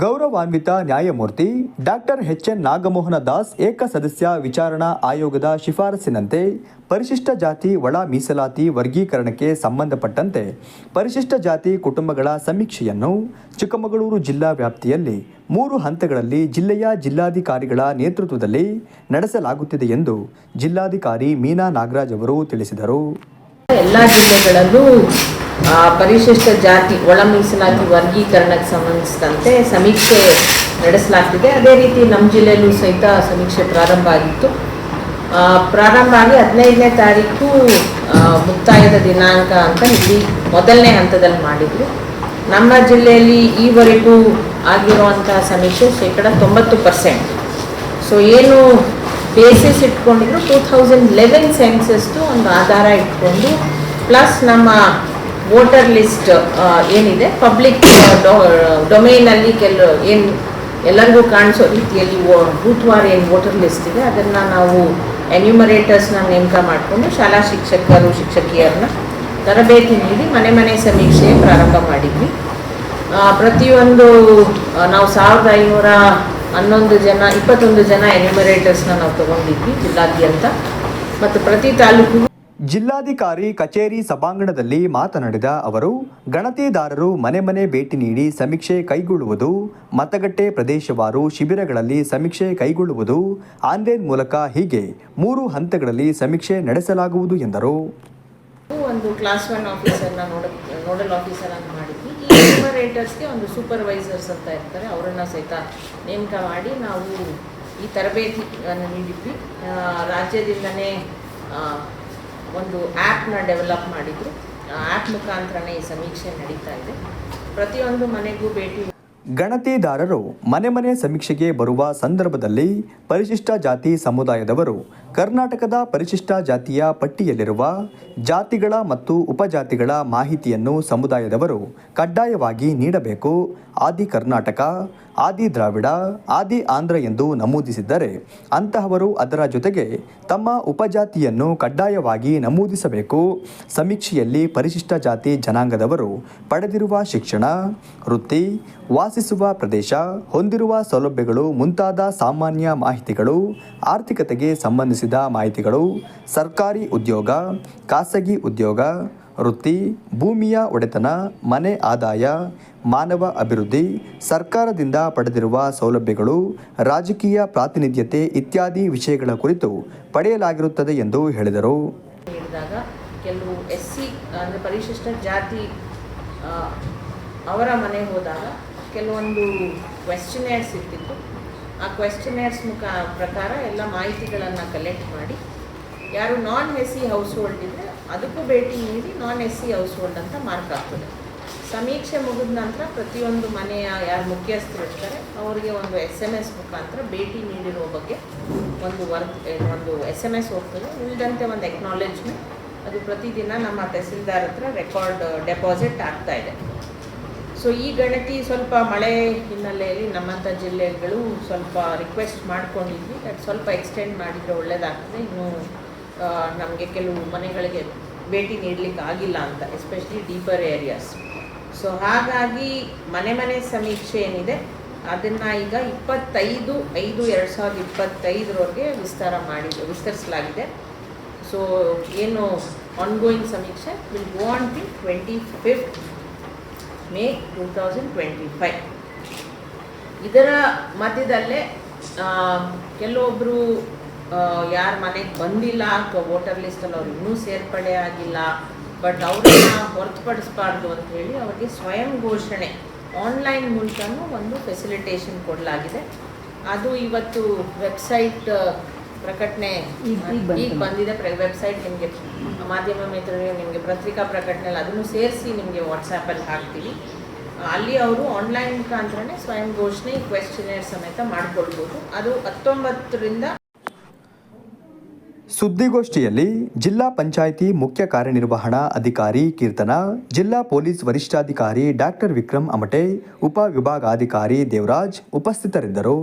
ಗೌರವಾನ್ವಿತ ನ್ಯಾಯಮೂರ್ತಿ doctor H N Nagamohana Das ಏಕಸದಸ್ಯ ವಿಚಾರಣಾ ಆಯೋಗದ ಶಿಫಾರಸಿನಂತೆ ಪರಿಶಿಷ್ಟ ಜಾತಿ ಒಳ ಮೀಸಲಾತಿ ವರ್ಗೀಕರಣಕ್ಕೆ ಸಂಬಂಧಪಟ್ಟಂತೆ ಪರಿಶಿಷ್ಟ ಜಾತಿ ಕುಟುಂಬಗಳ ಸಮೀಕ್ಷೆಯನ್ನು ಚಿಕ್ಕಮಗಳೂರು ಜಿಲ್ಲಾ ವ್ಯಾಪ್ತಿಯಲ್ಲಿ ಮೂರು ಹಂತಗಳಲ್ಲಿ ಜಿಲ್ಲೆಯ ಜಿಲ್ಲಾಧಿಕಾರಿಗಳ ನೇತೃತ್ವದಲ್ಲಿ ನಡೆಸಲಾಗುತ್ತಿದೆ ಎಂದು ಜಿಲ್ಲಾಧಿಕಾರಿ ಮೀನಾ ನಾಗರಾಜ್ ಅವರು ತಿಳಿಸಿದರು. ಎಲ್ಲ ಜಿಲ್ಲೆಗಳಲ್ಲೂ ಪರಿಶಿಷ್ಟ ಜಾತಿ, ಒಳ ಮೀಸಲಾತಿ ವರ್ಗೀಕರಣಕ್ಕೆ ಸಂಬಂಧಿಸಿದಂತೆ ಸಮೀಕ್ಷೆ ನಡೆಸಲಾಗ್ತಿದೆ. ಅದೇ ರೀತಿ ನಮ್ಮ ಜಿಲ್ಲೆಯಲ್ಲೂ ಸಹಿತ ಸಮೀಕ್ಷೆ ಪ್ರಾರಂಭ ಆಗಿತ್ತು. ಪ್ರಾರಂಭ ಆಗಿ ಹದಿನೈದನೇ ತಾರೀಕು ಮುಕ್ತಾಯದ ದಿನಾಂಕ ಅಂತ ಇಲ್ಲಿ ಮೊದಲನೇ ಹಂತದಲ್ಲಿ ಮಾಡಿದ್ರು ನಮ್ಮ ಜಿಲ್ಲೆಯಲ್ಲಿ ಈವರೆಗೂ ಆಗಿರುವಂತಹ ಸಮೀಕ್ಷೆ ಶೇಕಡ ತೊಂಬತ್ತು ಪರ್ಸೆಂಟ್. ಸೊ, ಏನು ಬೇಸಿಸ್ ಇಟ್ಕೊಂಡಿದ್ರು ಟೂ ಥೌಸಂಡ್ ಲೆವೆನ್ ಸೆನ್ಸಸ್ದು ಒಂದು ಆಧಾರ ಇಟ್ಕೊಂಡು ಪ್ಲಸ್ ನಮ್ಮ ವೋಟರ್ ಲಿಸ್ಟ್ ಏನಿದೆ? ಪಬ್ಲಿಕ್ ಡೊಮೈನಲ್ಲಿ ಕೆಲವು, ಏನು ಎಲ್ಲರಿಗೂ ಕಾಣಿಸೋ ರೀತಿಯಲ್ಲಿ ಬೂತ್ವಾರ ಏನು ವೋಟರ್ ಲಿಸ್ಟ್ ಇದೆ, ಅದನ್ನು ನಾವು ಎನ್ಯುಮರೇಟರ್ಸ್ನ ನೇಮಕ ಮಾಡಿಕೊಂಡು ಶಾಲಾ ಶಿಕ್ಷಕರು, ಶಿಕ್ಷಕಿಯರನ್ನ ತರಬೇತಿ ನೀಡಿ ಮನೆ ಮನೆ ಸಮೀಕ್ಷೆ ಪ್ರಾರಂಭ ಮಾಡಿದ್ವಿ. ಪ್ರತಿಯೊಂದು ನಾವು ಸಾವಿರದ ಐನೂರ ಹನ್ನೊಂದು ಜನ, ಇಪ್ಪತ್ತೊಂದು ಜನ ಎನ್ಯುಮರೇಟರ್ಸ್ನ ನಾವು ತಗೊಂಡಿದ್ವಿ, ಜಿಲ್ಲಾದ್ಯಂತ. ಮತ್ತು ಪ್ರತಿ ತಾಲೂಕಿಗೂ ಜಿಲ್ಲಾಧಿಕಾರಿ ಕಚೇರಿ ಸಭಾಂಗಣದಲ್ಲಿ ಮಾತನಾಡಿದ ಅವರು, ಗಣತಿದಾರರು ಮನೆ ಮನೆ ಭೇಟಿ ನೀಡಿ ಸಮೀಕ್ಷೆ ಕೈಗೊಳ್ಳುವುದು, ಮತಗಟ್ಟೆ ಪ್ರದೇಶವಾರು ಶಿಬಿರಗಳಲ್ಲಿ ಸಮೀಕ್ಷೆ ಕೈಗೊಳ್ಳುವುದು, ಆನ್ಲೈನ್ ಮೂಲಕ ಹೀಗೆ ಮೂರು ಹಂತಗಳಲ್ಲಿ ಸಮೀಕ್ಷೆ ನಡೆಸಲಾಗುವುದು ಎಂದರು. ಒಂದು ಕ್ಲಾಸ್ ಒನ್ ಆಫೀಸರ್ನ ನೋಡ ನೋಡಲ್ ಆಫೀಸರ್ ಅಂತ ಮಾಡಿದ್ವಿ. ಈ ಆಪರೇಟರ್ಸ್ಗೆ ಒಂದು ಸೂಪರ್ವೈಸರ್ಸ್ ಅಂತ ಇರ್ತಾರೆ. ಅವರನ್ನು ಸಹಿತ ನೇಮಕ ಮಾಡಿ ನಾವು ಈ ತರಬೇತಿಯನ್ನು ನೀಡಿದ್ವಿ. ರಾಜ್ಯದಿಂದನೇ ಒಂದು ಆ್ಯಪ್ನ ಡೆವಲಪ್ ಮಾಡಿದ್ರು. ಆ ಆ್ಯಪ್ ಮುಖಾಂತರನೇ ಈ ಸಮೀಕ್ಷೆ ನಡೀತಾ ಇದೆ. ಪ್ರತಿಯೊಂದು ಮನೆಗೂ ಭೇಟಿ ಗಣತಿದಾರರು ಮನೆ ಮನೆ ಸಮೀಕ್ಷೆಗೆ ಬರುವ ಸಂದರ್ಭದಲ್ಲಿ ಪರಿಶಿಷ್ಟ ಜಾತಿ ಸಮುದಾಯದವರು ಕರ್ನಾಟಕದ ಪರಿಶಿಷ್ಟ ಜಾತಿಯ ಪಟ್ಟಿಯಲ್ಲಿರುವ ಜಾತಿಗಳ ಮತ್ತು ಉಪಜಾತಿಗಳ ಮಾಹಿತಿಯನ್ನು ಸಮುದಾಯದವರು ಕಡ್ಡಾಯವಾಗಿ ನೀಡಬೇಕು. ಆದಿ ಕರ್ನಾಟಕ, ಆದಿ ದ್ರಾವಿಡ, ಆದಿ ಆಂಧ್ರ ಎಂದು ನಮೂದಿಸಿದ್ದರೆ ಅಂತಹವರು ಅದರ ಜೊತೆಗೆ ತಮ್ಮ ಉಪಜಾತಿಯನ್ನು ಕಡ್ಡಾಯವಾಗಿ ನಮೂದಿಸಬೇಕು. ಸಮೀಕ್ಷೆಯಲ್ಲಿ ಪರಿಶಿಷ್ಟ ಜಾತಿ ಜನಾಂಗದವರು ಪಡೆದಿರುವ ಶಿಕ್ಷಣ, ವೃತ್ತಿ, ವಾಸಿಸುವ ಪ್ರದೇಶ, ಹೊಂದಿರುವ ಸೌಲಭ್ಯಗಳು ಮುಂತಾದ ಸಾಮಾನ್ಯ ಮಾಹಿತಿಗಳು ಆರ್ಥಿಕತೆಗೆ ಸಂಬಂಧಿಸಿದ ಮಾಹಿತಿಗಳು ಸರ್ಕಾರಿ ಉದ್ಯೋಗ, ಖಾಸಗಿ ಉದ್ಯೋಗ, ವೃತ್ತಿ, ಭೂಮಿಯ ಒಡೆತನ, ಮನೆ ಆದಾಯ, ಮಾನವ ಅಭಿವೃದ್ಧಿ, ಸರ್ಕಾರದಿಂದ ಪಡೆದಿರುವ ಸೌಲಭ್ಯಗಳು, ರಾಜಕೀಯ ಪ್ರಾತಿನಿಧ್ಯತೆ ಇತ್ಯಾದಿ ವಿಷಯಗಳ ಕುರಿತು ಪಡೆಯಲಾಗಿರುತ್ತದೆ ಎಂದು ಹೇಳಿದರು. ಕೆಲವು ಎಸ್ ಸಿ, ಅಂದರೆ ಪರಿಶಿಷ್ಟ ಜಾತಿ ಅವರ ಮನೆ ಹೋದಾಗ ಕೆಲವೊಂದು ಕ್ವೆಶ್ಚನೇರ್ಸ್ ಇರ್ತಿತ್ತು. ಆ ಕ್ವೆಶ್ಚನೇರ್ಸ್ ಮುಖ ಪ್ರಕಾರ ಎಲ್ಲ ಮಾಹಿತಿಗಳನ್ನು ಕಲೆಕ್ಟ್ ಮಾಡಿ, ಯಾರು non S C household ಇದ್ದರೆ ಅದಕ್ಕೂ ಭೇಟಿ ನೀಡಿ non S C household ಅಂತ ಮಾರ್ಕ್ ಆಗ್ತದೆ. ಸಮೀಕ್ಷೆ ಮುಗಿದ ನಂತರ ಪ್ರತಿಯೊಂದು ಮನೆಯ ಯಾರು ಮುಖ್ಯಸ್ಥರು ಇರ್ತಾರೆ, ಅವರಿಗೆ ಒಂದು ಎಸ್ ಎಂ ಎಸ್ ಮುಖಾಂತರ ಭೇಟಿ ನೀಡಿರುವ ಬಗ್ಗೆ ಒಂದು ವರ್ಕ್ ಒಂದು ಎಸ್ ಎಂ ಎಸ್ ಹೋಗ್ತದೆ. ಉಳಿದಂತೆ ಒಂದು ಎಕ್ನಾಲೆಜ್ಮೆಂಟ್ ಅದು ಪ್ರತಿದಿನ ನಮ್ಮ ತಹಸೀಲ್ದಾರ್ ಹತ್ರ ರೆಕಾರ್ಡ್ ಡೆಪಾಸಿಟ್ ಆಗ್ತಾ ಇದೆ. ಸೊ ಈ ಗಣತಿ ಸ್ವಲ್ಪ ಮಳೆ ಹಿನ್ನೆಲೆಯಲ್ಲಿ ನಮ್ಮಂಥ ಜಿಲ್ಲೆಗಳು ಸ್ವಲ್ಪ ರಿಕ್ವೆಸ್ಟ್ ಮಾಡ್ಕೊಂಡಿದ್ವಿ. ಅದು ಸ್ವಲ್ಪ ಎಕ್ಸ್ಟೆಂಡ್ ಮಾಡಿದರೆ ಒಳ್ಳೆಯದಾಗ್ತದೆ ಇನ್ನು ನಮಗೆ ಕೆಲವು ಮನೆಗಳಿಗೆ ಭೇಟಿ ನೀಡಲಿಕ್ಕೆ ಆಗಿಲ್ಲ ಅಂತ ಎಸ್ಪೆಷಲಿ ಡೀಪರ್ ಏರಿಯಾಸ್ ಸೊ ಹಾಗಾಗಿ ಮನೆ ಮನೆ ಸಮೀಕ್ಷೆ ಏನಿದೆ, ಅದನ್ನು ಈಗ ಇಪ್ಪತ್ತೈದು, ಐದು ಎರಡು ಸಾವಿರದ ಇಪ್ಪತ್ತೈದರವರೆಗೆ ವಿಸ್ತಾರ ಮಾಡಿ, ವಿಸ್ತರಿಸಲಾಗಿದೆ. ಸೊ ಏನು ಆನ್ಗೋಯಿಂಗ್ ಸಮೀಕ್ಷೆ will go on till twenty fifth May two thousand twenty five ಇದರ ಮಧ್ಯದಲ್ಲೇ ಕೆಲವೊಬ್ಬರು ಯಾರ ಮನೆಗೆ ಬಂದಿಲ್ಲ ಅಥವಾ ವೋಟರ್ ಲಿಸ್ಟಲ್ಲಿ ಅವ್ರು ಇನ್ನೂ ಸೇರ್ಪಡೆ ಆಗಿಲ್ಲ ಬಟ್ ಅವ್ರನ್ನ ಹೊರತುಪಡಿಸಬಾರ್ದು ಅಂತ ಹೇಳಿ ಅವರಿಗೆ ಸ್ವಯಂ ಘೋಷಣೆ ಆನ್ಲೈನ್ ಮೂಲಕನೂ ಒಂದು ಫೆಸಿಲಿಟೇಷನ್ ಕೊಡಲಾಗಿದೆ. ಅದು ಇವತ್ತು ವೆಬ್ಸೈಟ್ ಪ್ರಕಟಣೆ ಈಗ ಬಂದಿದೆ ವೆಬ್ಸೈಟ್ ನಿಮಗೆ ಮಾಧ್ಯಮ ಮಿತ್ರರಿಗೆ ನಿಮಗೆ ಪತ್ರಿಕಾ ಪ್ರಕಟಣೆಯಲ್ಲಿ ಅದನ್ನು ಸೇರಿಸಿ ನಿಮಗೆ ವಾಟ್ಸ್ಆ್ಯಪಲ್ಲಿ ಹಾಕ್ತೀವಿ. ಅಲ್ಲಿ ಅವರು ಆನ್ಲೈನ್ ಮುಖಾಂತರನೇ ಸ್ವಯಂ ಘೋಷಣೆ ಕ್ವೆಶ್ಚನೇರ್ ಸಮೇತ ಮಾಡಿಕೊಳ್ಬೋದು. ಅದು ಹತ್ತೊಂಬತ್ತರಿಂದ ಸುದ್ದಿಗೋಷ್ಠಿಯಲ್ಲಿ ಜಿಲ್ಲಾ ಪಂಚಾಯಿತಿ ಮುಖ್ಯ ಕಾರ್ಯನಿರ್ವಹಣಾ ಅಧಿಕಾರಿ ಕೀರ್ತನ ಜಿಲ್ಲಾ ಪೊಲೀಸ್ ವರಿಷ್ಠಾಧಿಕಾರಿ ಡಾಕ್ಟರ್ ವಿಕ್ರಮ್ ಅಮಟೆ ಉಪ ವಿಭಾಗಾಧಿಕಾರಿ ದೇವರಾಜ್ ಉಪಸ್ಥಿತರಿದ್ದರು.